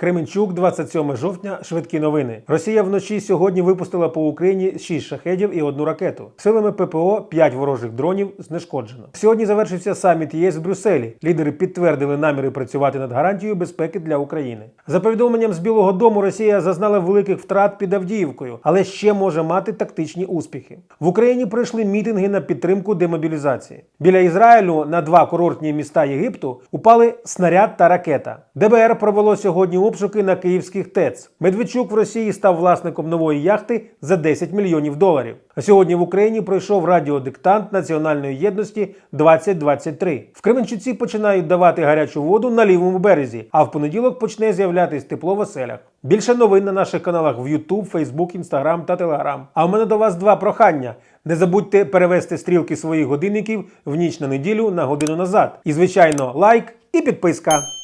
Кременчук, 27 жовтня. Швидкі новини. Росія вночі сьогодні випустила по Україні 6 шахедів і одну ракету. Силами ППО 5 ворожих дронів знешкоджено. Сьогодні завершився саміт ЄС в Брюсселі. Лідери підтвердили наміри працювати над гарантією безпеки для України. За повідомленням з Білого Дому, Росія зазнала великих втрат під Авдіївкою, але ще може мати тактичні успіхи. В Україні пройшли мітинги на підтримку демобілізації. Біля Ізраїлю на два курортні міста Єгипту упали снаряд та ракета. ДБР провело сьогодні обшуки на київських ТЕЦ. Медведчук в Росії став власником нової яхти за 10 мільйонів доларів. А сьогодні в Україні пройшов радіодиктант національної єдності 2023. В Кременчуці починають давати гарячу воду на лівому березі, а в понеділок почне з'являтись тепло в оселях. Більше новин на наших каналах в YouTube, Facebook, Instagram та Telegram. А в мене до вас два прохання. Не забудьте перевести стрілки своїх годинників в ніч на неділю на годину назад. І, звичайно, лайк і підписка.